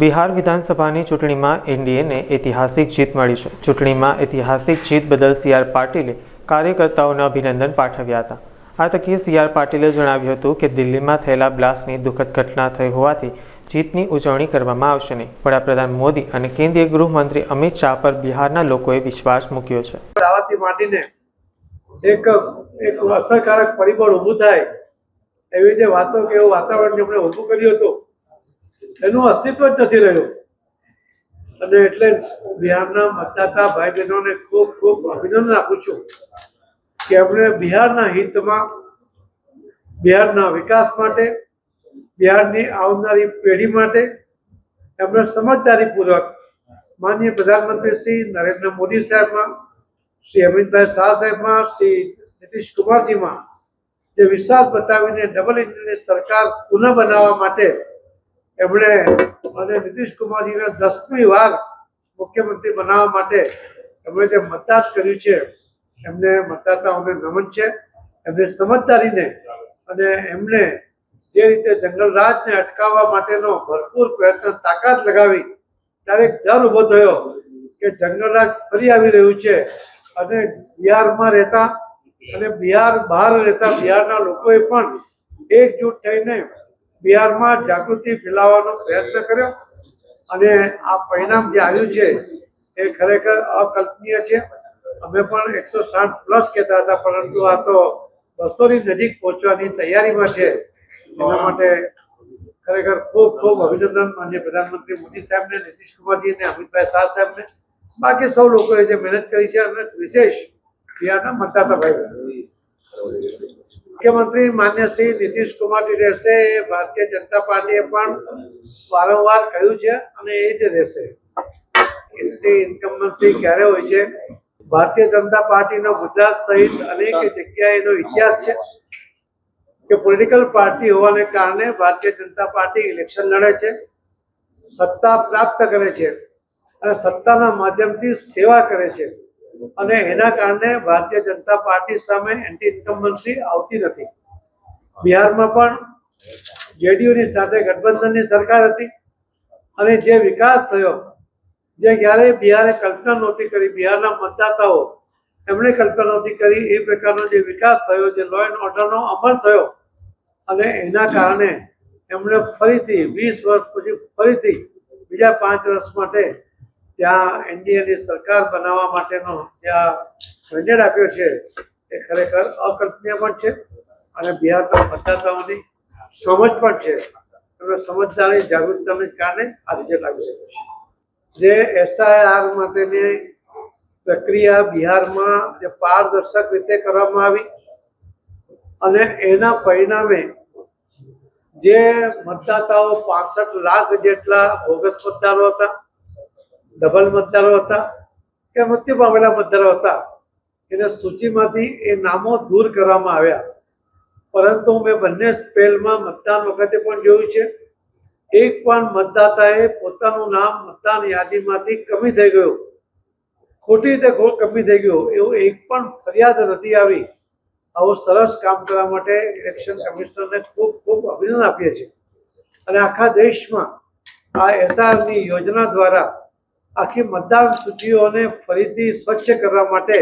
બિહાર વિધાનસભાની ચૂંટણીમાં એનડીએને ઐતિહાસિક જીત મળી છે. ચૂંટણીમાં ઐતિહાસિક જીત બદલ સી આર પાટીલે કાર્યકર્તાઓને અભિનંદન પાઠવ્યા હતા. આ તકે સી આર પાટીલે જણાવ્યું હતું કે દિલ્હીમાં થયેલા બ્લાસ્ટની દુઃખદ ઘટના થઈ હોવાથી જીતની ઉજવણી કરવામાં આવશે નહીં. વડાપ્રધાન મોદી અને કેન્દ્રીય ગૃહમંત્રી અમિત શાહ પર બિહારના લોકોએ વિશ્વાસ મૂક્યો છે. એક એક અસરકારક પરિબળ ઊભું થાય એવી રીતે વાતો કે એવું વાતાવરણ જેમણે ઊભું કર્યું હતું એનું અસ્તિત્વ જ નથી રહ્યું. અને એટલે બિહારના મતદાતા ભાઈ બહેનોને ખૂબ ખૂબ અભિનંદન આપું છું કે એમણે બિહારના હિતમાં, બિહારના વિકાસ માટે, બિહારની આવનારી પેઢી માટે એમણે સમજદારીપૂર્વક માનનીય પ્રધાનમંત્રી શ્રી નરેન્દ્ર મોદી સાહેબમાં, શ્રી અમિતભાઈ શાહ સાહેબમાં, શ્રી નીતિશ કુમારજીમાં જે વિશ્વાસ બતાવીને ડબલ ઇન્જિનની સરકાર પુનઃ બનાવવા માટે એમણે અને નીતિશ કુમારજીને દસમી વાર મુખ્યમંત્રી બનાવવા માટે એમણે જે મતદાન કર્યું છે, એમને મતદાતાઓને નમન છે, એમને સમજદારીને અને એમણે જે રીતે જંગલ રાજને અટકાવવા માટેનો ભરપૂર પ્રયત્ન તાકાત લગાવી, ત્યારે ડર ઊભો થયો કે જંગલ રાજ ફરી આવી રહ્યું છે અને બિહારમાં રહેતા અને બિહાર બહાર રહેતા બિહારના લોકોએ પણ એકજૂટ થઈને બિહારમાં જાગૃતિ ફેલાવવાનો પ્રયત્ન કર્યો અને આ પરિણામ જે આવ્યું છે એ ખરેખર અકલ્પનીય છે. અમે પણ એકસો સાઠ પ્લસ કહેતા હતા, પરંતુ આ તો બસોની નજીક પહોંચવાની તૈયારીમાં છે. એના માટે ખરેખર ખૂબ ખૂબ અભિનંદન માનનીય પ્રધાનમંત્રી મોદી સાહેબને, નીતિશ કુમારજી અને અમિતભાઈ શાહ સાહેબને. બાકી સૌ લોકોએ જે મહેનત કરી છે અને વિશેષ બિહારના મતદાતા ભાઈ મુખ્યમંત્રી માન્ય શ્રી નીતિશ કુમારજી રહેશે એ ભારતીય જનતા પાર્ટીએ પણ વારંવાર કહ્યું છે અને એ જ રહેશે. ઇન્કમ્બન્સી ક્યારે હોય છે? ભારતીય જનતા પાર્ટીનો ગુજરાત સહિત અનેક જગ્યાએનો ઇતિહાસ છે કે પોલિટિકલ પાર્ટી હોવાને કારણે ભારતીય જનતા પાર્ટી ઇલેક્શન લડે છે, સત્તા પ્રાપ્ત કરે છે અને સત્તાના માધ્યમથી સેવા કરે છે. અને એના કારણે ભારતીય જનતા પાર્ટી સામે એન્ટી ઇન્કમ્બન્સી આવતી નથી. બિહારમાં પણ જેડીયુની સાથે ગઠબંધનની સરકાર હતી અને જે વિકાસ થયો, જે ક્યારેય બિહારે કલ્પના નહોતી કરી, બિહારના મતદાતાઓ એમણે કલ્પના નહોતી કરી એ પ્રકારનો જે વિકાસ થયો, જે લો એન્ડ ઓર્ડરનો અમલ થયો અને એના કારણે એમણે ફરીથી વીસ વર્ષ પછી ફરીથી બીજા પાંચ વર્ષ માટે ત્યાં એનડીએની સરકાર બનાવવા માટેનો ત્યાં મેન્ડેટ આપ્યો છે, એ ખરેખર અકલ્પનીય પણ છે અને બિહારના મતદાતાઓની સમજ પણ છે. એમને સમજદારી, જાગૃતતાને કારણે આ રિઝલ્ટ આવી શકે છે. જે એસઆઈઆર માટેની પ્રક્રિયા બિહારમાં જે પારદર્શક રીતે કરવામાં આવી અને એના પરિણામે જે મતદાતાઓ પાસઠ લાખ જેટલા ઓગસ્ટ મતદારો હતા ડબલ મતદારો હતા કે મૃત્યુ પામેલા મતદારો હતા. એને સૂચિમાંથી એ નામો દૂર કરવામાં આવ્યા. પરંતુ મેં બંને સ્પેલમાં મતદાન વખતે પણ જોયું છે. એક પણ મતદાતાએ પોતાનું નામ મતદાન યાદીમાંથી કમી થઈ ગયું. ખોટી રીતે કમી થઈ ગયું. એવું એક પણ ફરિયાદ નથી આવી. આવું સરસ કામ કરવા માટે ઇલેક્શન કમિશનરને ખૂબ ખૂબ અભિનંદન આપીએ છીએ. અને આખા દેશમાં આ એસઆરની યોજના દ્વારા આખી મતદાન સૂચિઓને ફરીથી સ્વચ્છ કરવા માટે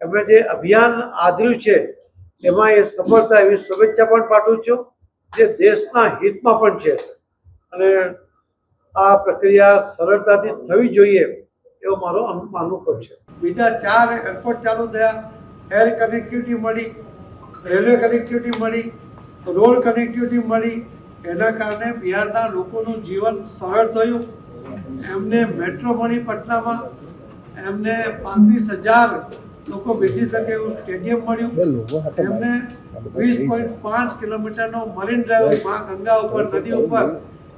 એમણે જે અભિયાન આદર્યું છે, એમાં એ સફળતા એવી શુભેચ્છા પણ પાઠવું છું, જે દેશના હિતમાં પણ છે. અને આ પ્રક્રિયા સરળતાથી થવી જોઈએ એવો મારો અનુભવ છે. બીજા ચાર એરપોર્ટ ચાલુ થયા. એર કનેક્ટિવિટી મળી, રેલવે કનેક્ટિવિટી મળી, રોડ કનેક્ટિવિટી મળી. એના કારણે બિહારના લોકોનું જીવન સરળ થયું. એમને મેટ્રો મળી પટનામાં એમને પાંત્રીસ હજાર લોકો બેસી શકે એવું સ્ટેડિયમ મળ્યું. એમને વીસ પોઈન્ટ પાંચ કિલોમીટરનો મરીન ડ્રાઈવ મા ગંગા ઉપર નદી ઉપર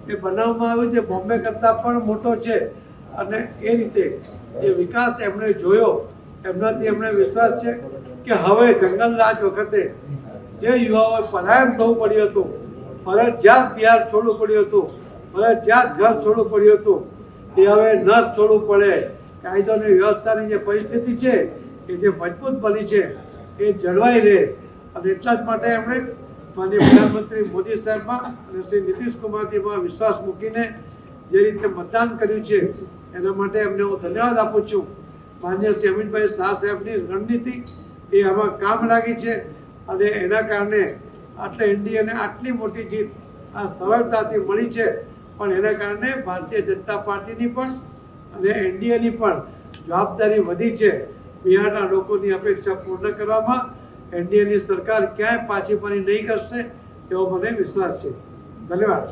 એ બનાવવામાં આવ્યું છે. બોમ્બે કરતાં પણ મોટો છે. અને એ રીતે જે વિકાસ એમણે જોયો એમનાથી એમણે વિશ્વાસ છે કે હવે જંગલ રાજ વખતે જે યુવાઓએ પલાયન થવું પડ્યું હતું ફરજિયાત બિહાર છોડવું પડ્યું હતું ફરજિયાત ઘર છોડવું પડ્યું હતું એ હવે ન છોડવું પડે. કાયદો અને વ્યવસ્થાની જે પરિસ્થિતિ છે, એ જે મજબૂત બની છે, એ જળવાઈ રહે. અને એટલા જ માટે એમણે માનીય પ્રધાનમંત્રી મોદી સાહેબમાં અને શ્રી નીતિશ કુમારજીમાં વિશ્વાસ મૂકીને જે રીતે મતદાન કર્યું છે, એના માટે એમને હું ધન્યવાદ આપું છું. માન્ય શ્રી અમિતભાઈ શાહ સાહેબની રણનીતિ એ આમાં કામ લાગી છે અને એના કારણે આટલે એનડીએને આટલી મોટી જીત આ સરળતાથી મળી છે. પણ એના કારણે ભારતીય જનતા પાર્ટીની પણ અને એનડીએની પણ જવાબદારી વધી છે. બિહારના લોકોની અપેક્ષા પૂર્ણ કરવામાં એનડીએની સરકાર ક્યાંય પાછી ફરી નહીં કરશે એવો મને વિશ્વાસ છે. ધન્યવાદ.